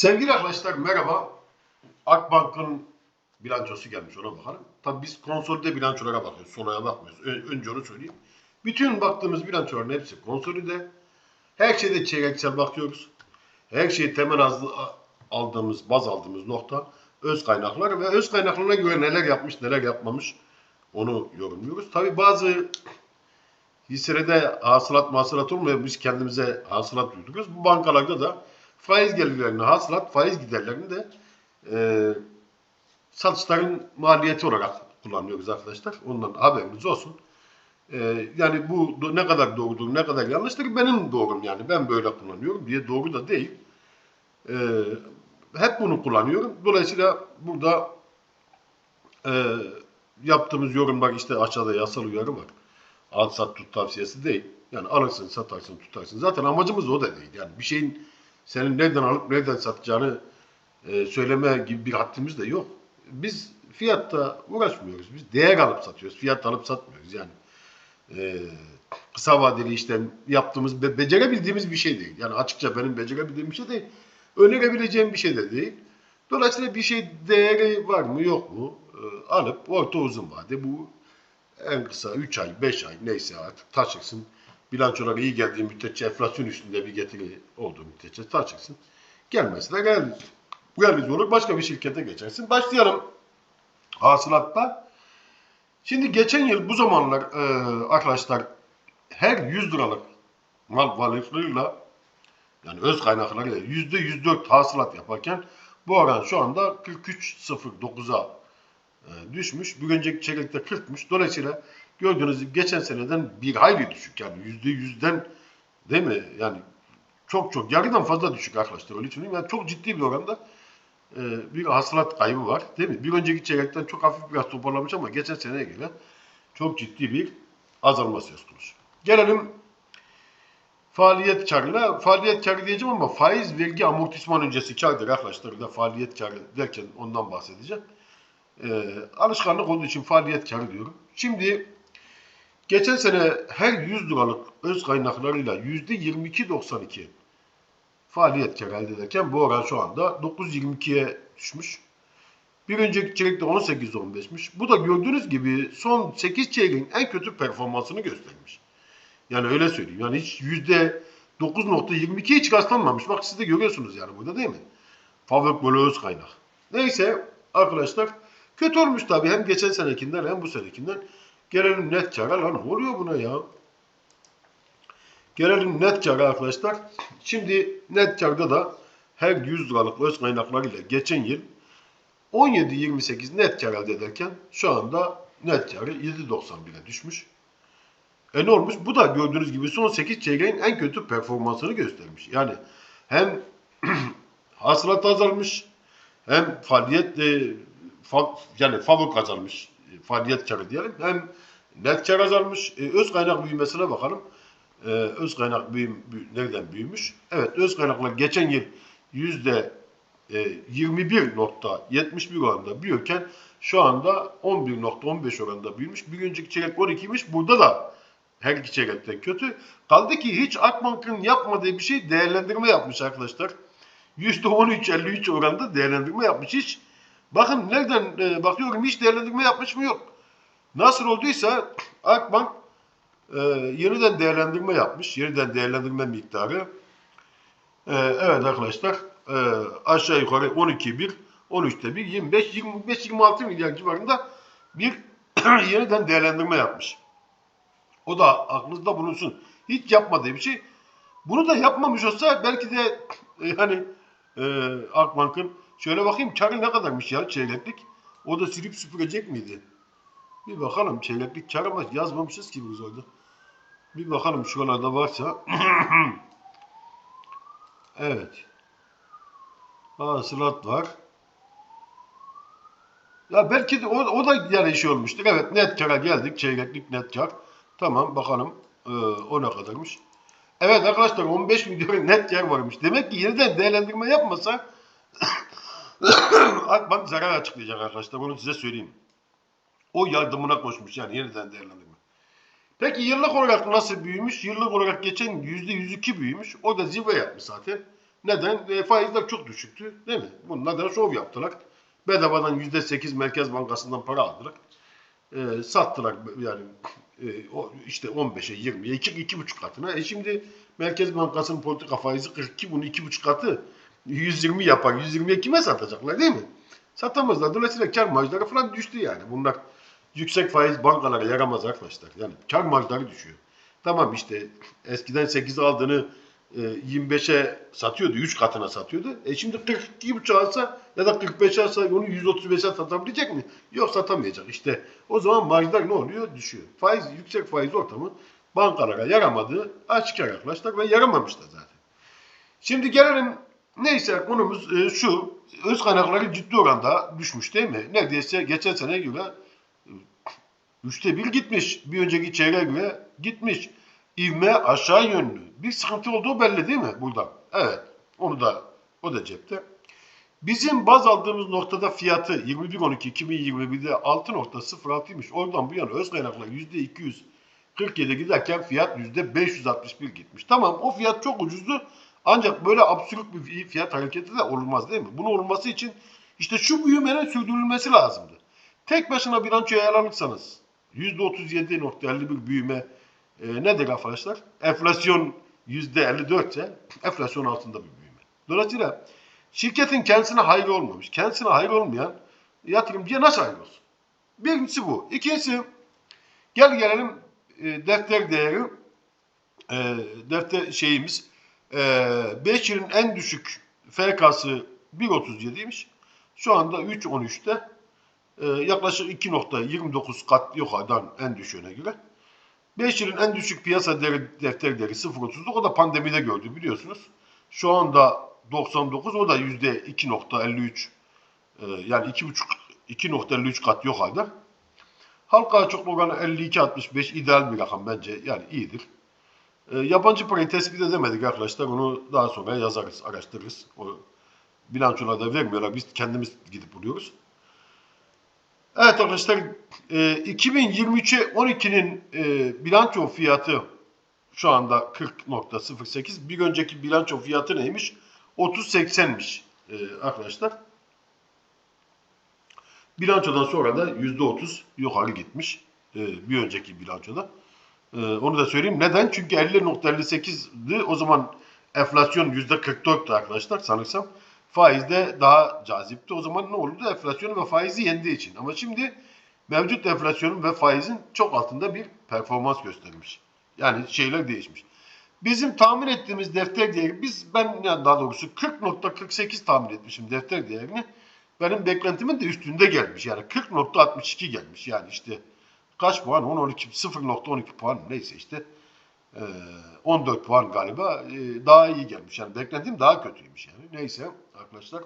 Sevgili arkadaşlar merhaba. Akbank'ın bilançosu gelmiş ona bakalım. Tabii biz konsolide bilançolara bakıyoruz. Solaya bakmıyoruz. Ö- önce onu söyleyeyim. Bütün baktığımız bilançoların hepsi konsolide. Her şeyde çeyreksel bakıyoruz. Her şey temel aldığımız, baz aldığımız nokta öz kaynaklar ve öz kaynaklarına göre neler yapmış, neler yapmamış onu yorumluyoruz. Tabii bazı hisselerde hasılat mahsulat olmuyor. Biz kendimize hasılat duyduruyoruz. Bu bankalarda da faiz gelirlerini, hasılat, faiz giderlerini de e, satışların maliyeti olarak kullanıyoruz arkadaşlar. Ondan haberiniz olsun. E, yani bu ne kadar doğrudur, ne kadar yanlıştır benim doğrum yani. Ben böyle kullanıyorum diye doğru da değil. E, hep bunu kullanıyorum. Dolayısıyla burada e, yaptığımız yorumlar işte aşağıda yasal uyarı var. Al sat tut tavsiyesi değil. Yani alırsın, satarsın, tutarsın. Zaten amacımız o da değil. Yani bir şeyin senin nereden alıp nereden satacağını e, söyleme gibi bir haddimiz de yok. Biz fiyatta uğraşmıyoruz. Biz değer alıp satıyoruz. Fiyat alıp satmıyoruz. Yani e, kısa vadeli işlem yaptığımız, be- becerebildiğimiz bir şey değil. Yani açıkça benim becerebildiğim bir şey değil. Önerebileceğim bir şey de değil. Dolayısıyla bir şey değeri var mı yok mu e, alıp orta uzun vade bu en kısa 3 ay, 5 ay neyse artık taşırsın. Bilançolara iyi geldiği müddetçe enflasyon üstünde bir getiri olduğu müddetçe taşırsın. Gelmesi de realiz. Realiz olur. Başka bir şirkete geçersin. Başlayalım hasılatta. Şimdi geçen yıl bu zamanlar e, arkadaşlar her 100 liralık mal varlıklarıyla yani öz kaynaklarıyla %104 hasılat yaparken bu oran şu anda 43.09'a e, düşmüş. Bir önceki çeyrekte 40'mış. Dolayısıyla gördüğünüz gibi geçen seneden bir hayli düşük. Yani %100'den değil mi? Yani çok çok yarıdan fazla düşük arkadaşlar. Öyle söyleyeyim. Yani çok ciddi bir oranda e, bir hasılat kaybı var. Değil mi? Bir önceki çeyrekten çok hafif biraz toparlamış ama geçen seneye göre çok ciddi bir azalma söz konusu. Gelelim faaliyet karına. Faaliyet karı diyeceğim ama faiz, vergi, amortisman öncesi kardır arkadaşlar. De faaliyet karı derken ondan bahsedeceğim. Ee, alışkanlık olduğu için faaliyet karı diyorum. Şimdi geçen sene her 100 liralık öz kaynaklarıyla %22.92 faaliyet karı elde ederken bu oran şu anda 9.22'ye düşmüş. Bir önceki çeyrekte 18.15'miş. Bu da gördüğünüz gibi son 8 çeyreğin en kötü performansını göstermiş. Yani öyle söyleyeyim. Yani hiç %9.22'ye hiç rastlanmamış. Bak siz de görüyorsunuz yani burada değil mi? Fabrik böyle öz kaynak. Neyse arkadaşlar kötü olmuş tabii hem geçen senekinden hem bu senekinden. Gelelim net kara lan ne oluyor buna ya? Gelelim net kara arkadaşlar. Şimdi net karda da her 100 liralık öz kaynaklarıyla geçen yıl 17.28 net kar elde ederken şu anda net karı 7.91'e düşmüş. E ne olmuş? Bu da gördüğünüz gibi son 8 çeyreğin en kötü performansını göstermiş. Yani hem hasılat azalmış hem faaliyet e, fa, yani favor kazanmış. E, Faaliyet karı diyelim. Hem net kar azalmış. E, öz kaynak büyümesine bakalım. E, öz kaynak büyüm, büyü- nereden büyümüş? Evet öz kaynaklar geçen yıl yüzde e, 21.71 oranında büyürken şu anda 11.15 oranında büyümüş. Bir önceki çeyrek 12'ymiş. Burada da her iki çeyrekten kötü. Kaldı ki hiç Akbank'ın yapmadığı bir şey değerlendirme yapmış arkadaşlar. %13.53 oranında değerlendirme yapmış. Hiç bakın nereden e, bakıyorum hiç değerlendirme yapmış mı yok. Nasıl olduysa Akbank e, yeniden değerlendirme yapmış. Yeniden değerlendirme miktarı. E, evet arkadaşlar e, aşağı yukarı 12.1, 13'te 1, 25, 25, 26 milyar civarında bir yeniden değerlendirme yapmış. O da aklınızda bulunsun. Hiç yapmadığı bir şey. Bunu da yapmamış olsa belki de e, yani e, Akbank'ın şöyle bakayım karı ne kadarmış ya çeyreklik. O da silip süpürecek miydi? Bir bakalım çeyreklik kar ama yazmamışız ki biz orada. Bir bakalım şuralarda varsa. evet. Hasılat var. Ya belki de o, o da yani şey olmuştur. Evet net kara geldik. Çeyreklik net kar. Tamam bakalım ee, o ne kadarmış. Evet arkadaşlar 15 milyon net kar varmış. Demek ki yeniden değerlendirme yapmasa Akbank zarar açıklayacak arkadaşlar. Onu size söyleyeyim. O yardımına koşmuş yani yeniden değerlendirme. Peki yıllık olarak nasıl büyümüş? Yıllık olarak geçen %102 büyümüş. O da zirve yapmış zaten. Neden? E, faizler çok düşüktü değil mi? Bunlar da şov yaptılar. Bedavadan %8 Merkez Bankası'ndan para aldılar. E, sattılar yani e, o işte 15'e 20'ye 2 2,5 katına. E şimdi Merkez Bankası'nın politika faizi 42 bunu 2,5 katı 120 yapar. 120'ye kime satacaklar değil mi? Satamazlar. Dolayısıyla kar marjları falan düştü yani. Bunlar yüksek faiz bankalara yaramaz arkadaşlar. Yani kar marjları düşüyor. Tamam işte eskiden 8'e aldığını e, 25'e satıyordu. 3 katına satıyordu. E şimdi 42,5 alsa ya da 45'e alsa onu 135'e satabilecek mi? Yok satamayacak. İşte o zaman marjlar ne oluyor? Düşüyor. Faiz, yüksek faiz ortamı bankalara yaramadığı aşikar arkadaşlar ve yaramamış da zaten. Şimdi gelelim neyse konumuz e, şu. Öz kaynakları ciddi oranda düşmüş değil mi? Neredeyse geçen sene göre e, üçte bir gitmiş. Bir önceki çeyreğe göre gitmiş. İvme aşağı yönlü. Bir sıkıntı olduğu belli değil mi burada? Evet. Onu da o da cepte. Bizim baz aldığımız noktada fiyatı 21.12.2021'de 6.06'ymış. Oradan bu yana öz kaynaklar %247 giderken fiyat %561 gitmiş. Tamam o fiyat çok ucuzdu. Ancak böyle absürt bir fiyat hareketi de olmaz değil mi? Bunun olması için işte şu büyümenin sürdürülmesi lazımdı. Tek başına bilançoya yer alırsanız %37.51 büyüme e, nedir arkadaşlar? Enflasyon %54 ise enflasyon altında bir büyüme. Dolayısıyla şirketin kendisine hayır olmamış. Kendisine hayır olmayan yatırımcıya nasıl hayır olsun? Birincisi bu. İkincisi gel gelelim e, defter değeri e, defter şeyimiz 5 yılın en düşük FK'sı 1.37'ymiş. Şu anda 3.13'te e, yaklaşık 2.29 kat yukarıdan en düşüğüne göre. 5 yılın en düşük piyasa değeri, defter değeri 0.30'luk o da pandemide gördü biliyorsunuz. Şu anda 99 o da %2.53 e, yani 2.5 2.53 kat yukarıda. Halka açıklık oranı 52.65 ideal bir rakam bence yani iyidir. E, yabancı parayı tespit edemedik arkadaşlar. Onu daha sonra yazarız, araştırırız. O bilançolarda vermiyorlar. Biz kendimiz gidip buluyoruz. Evet arkadaşlar e, 2023'e 12'nin e, bilanço fiyatı şu anda 40.08. Bir önceki bilanço fiyatı neymiş? 30.80'miş e, arkadaşlar. Bilançodan sonra da %30 yukarı gitmiş. E, bir önceki bilançoda. E, onu da söyleyeyim. Neden? Çünkü 50.58'di. O zaman enflasyon %44'tü arkadaşlar sanırsam. Faiz de daha cazipti. O zaman ne oldu? Enflasyonu ve faizi yendiği için. Ama şimdi mevcut enflasyonun ve faizin çok altında bir performans göstermiş. Yani şeyler değişmiş. Bizim tahmin ettiğimiz defter değeri, biz ben yani daha doğrusu 40.48 tahmin etmişim defter değerini. Benim beklentimin de üstünde gelmiş. Yani 40.62 gelmiş. Yani işte kaç puan? 10, 12, 0.12 puan neyse işte. Ee, 14 puan galiba ee, daha iyi gelmiş. Yani beklentim daha kötüymüş yani. Neyse arkadaşlar.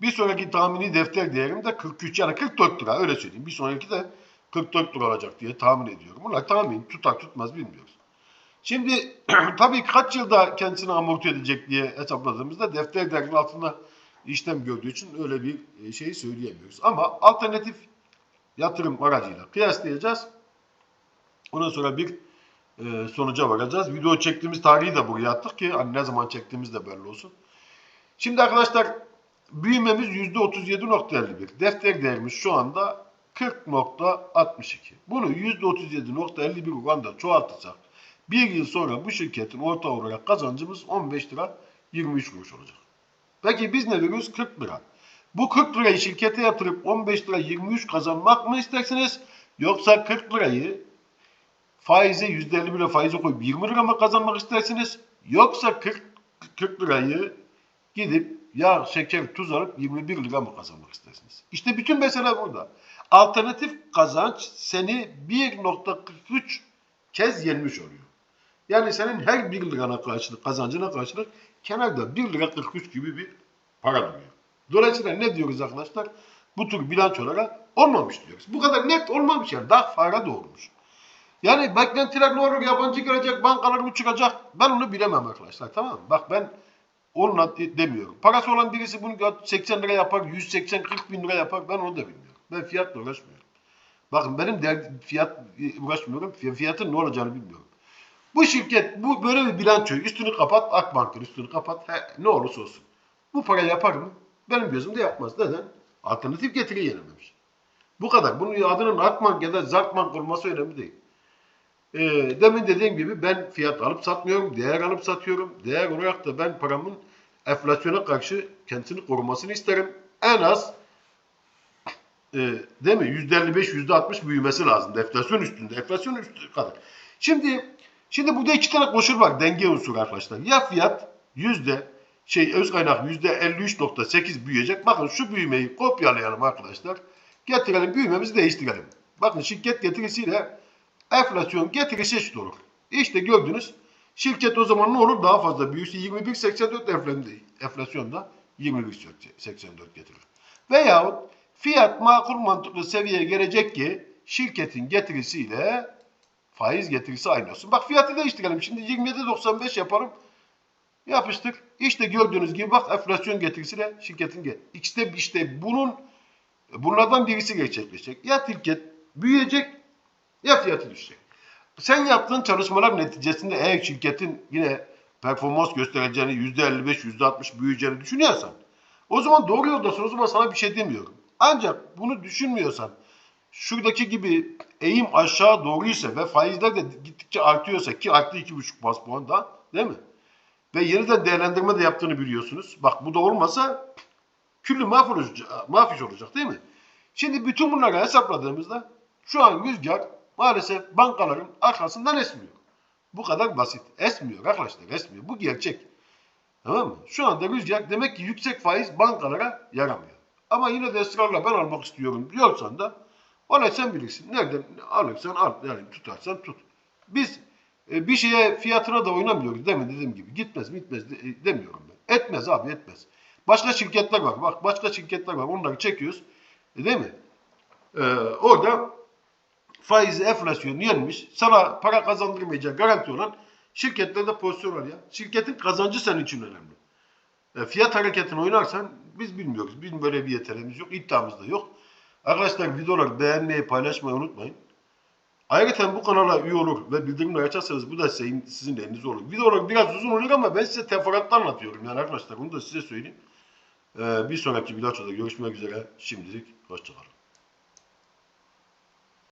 Bir sonraki tahmini defter değerim de 43 yani 44 lira öyle söyleyeyim. Bir sonraki de 44 lira olacak diye tahmin ediyorum. Bunlar tahmin tutar tutmaz bilmiyoruz. Şimdi tabii kaç yılda kendisini amorti edecek diye hesapladığımızda defter değerinin altında işlem gördüğü için öyle bir şey söyleyemiyoruz. Ama alternatif yatırım aracıyla kıyaslayacağız. Ondan sonra bir e, sonuca varacağız. Video çektiğimiz tarihi de buraya attık ki hani ne zaman çektiğimiz de belli olsun. Şimdi arkadaşlar büyümemiz %37.51. Defter değerimiz şu anda 40.62. Bunu %37.51 oranda çoğaltırsak bir yıl sonra bu şirketin orta olarak kazancımız 15 lira 23 kuruş olacak. Peki biz ne diyoruz? 40 lira. Bu 40 lirayı şirkete yatırıp 15 lira 23 kazanmak mı istersiniz? Yoksa 40 lirayı faize %50 lira faize koyup 20 lira mı kazanmak istersiniz? Yoksa 40, 40 lirayı gidip yağ, şeker, tuz alıp 21 lira mı kazanmak istersiniz? İşte bütün mesele burada. Alternatif kazanç seni 1.43 kez yenmiş oluyor. Yani senin her 1 lirana karşılık, kazancına karşılık kenarda 1 lira 43 gibi bir para duruyor. Dolayısıyla ne diyoruz arkadaşlar? Bu tür bilançolara olmamış diyoruz. Bu kadar net olmamış yani. Daha fara doğurmuş. Yani beklentiler ne olur? Yabancı gelecek, bankalar mı çıkacak? Ben onu bilemem arkadaşlar. Tamam mı? Bak ben onunla demiyorum. Parası olan birisi bunu 80 lira yapar, 180-40 bin lira yapar. Ben onu da bilmiyorum. Ben fiyatla uğraşmıyorum. Bakın benim der, fiyat uğraşmıyorum. Fiyatın ne olacağını bilmiyorum. Bu şirket bu böyle bir bilanço üstünü kapat Akbank'ın üstünü kapat he, ne olursa olsun. Bu para yapar mı? Benim gözümde yapmaz. Neden? Alternatif getiri yenememiş. Bu kadar. Bunun adının Akbank ya da Zartbank olması önemli değil. Ee, demin dediğim gibi ben fiyat alıp satmıyorum, değer alıp satıyorum. Değer olarak da ben paramın enflasyona karşı kendisini korumasını isterim. En az e, değil mi? %55, %60 büyümesi lazım. Enflasyon üstünde. Enflasyon üstü kadar. Şimdi şimdi burada iki tane koşul var. Denge unsuru arkadaşlar. Ya fiyat yüzde şey öz kaynak yüzde 53.8 büyüyecek. Bakın şu büyümeyi kopyalayalım arkadaşlar. Getirelim büyümemizi değiştirelim. Bakın şirket getirisiyle enflasyon getirisi eşit olur. İşte gördünüz. Şirket o zaman ne olur? Daha fazla büyürse 21.84 enflasyonda, enflasyonda 21.84 getirir. Veyahut fiyat makul mantıklı seviyeye gelecek ki şirketin getirisiyle faiz getirisi aynı olsun. Bak fiyatı değiştirelim. Şimdi 27.95 yapalım. Yapıştık. İşte gördüğünüz gibi bak enflasyon getirisiyle şirketin get. İşte işte bunun bunlardan birisi gerçekleşecek. Ya şirket büyüyecek ya fiyatı düşecek. Sen yaptığın çalışmalar neticesinde eğer şirketin yine performans göstereceğini %55, %60 büyüyeceğini düşünüyorsan o zaman doğru yoldasın. O zaman sana bir şey demiyorum. Ancak bunu düşünmüyorsan şuradaki gibi eğim aşağı doğruysa ve faizler de gittikçe artıyorsa ki arttı 2,5 bas puan da değil mi? Ve yeniden değerlendirme de yaptığını biliyorsunuz. Bak bu da olmasa küllü mahfiş olacak değil mi? Şimdi bütün bunları hesapladığımızda şu an rüzgar maalesef bankaların arkasından esmiyor. Bu kadar basit. Esmiyor arkadaşlar esmiyor. Bu gerçek. Tamam mı? Şu anda rüzgar demek ki yüksek faiz bankalara yaramıyor. Ama yine de ısrarla ben almak istiyorum diyorsan da ona sen bilirsin. Nereden alırsan al. Yani tutarsan tut. Biz e, bir şeye fiyatına da oynamıyoruz değil mi? Dediğim gibi. Gitmez gitmez de, e, demiyorum ben. Etmez abi etmez. Başka şirketler var. Bak başka şirketler var. Onları çekiyoruz. E, değil mi? Ee, orada faizi enflasyon yenmiş. Sana para kazandırmayacak garanti olan şirketlerde pozisyon var ya. Şirketin kazancı senin için önemli. E, fiyat hareketini oynarsan biz bilmiyoruz. Bizim böyle bir yeteneğimiz yok. iddiamız da yok. Arkadaşlar videoları beğenmeyi, paylaşmayı unutmayın. Ayrıca bu kanala üye olur ve bildirimleri açarsanız bu da sizin, sizin elinizde olur. Videolar biraz uzun oluyor ama ben size teferruatla anlatıyorum. Yani arkadaşlar bunu da size söyleyeyim. Ee, bir sonraki videoda görüşmek üzere. Şimdilik hoşçakalın.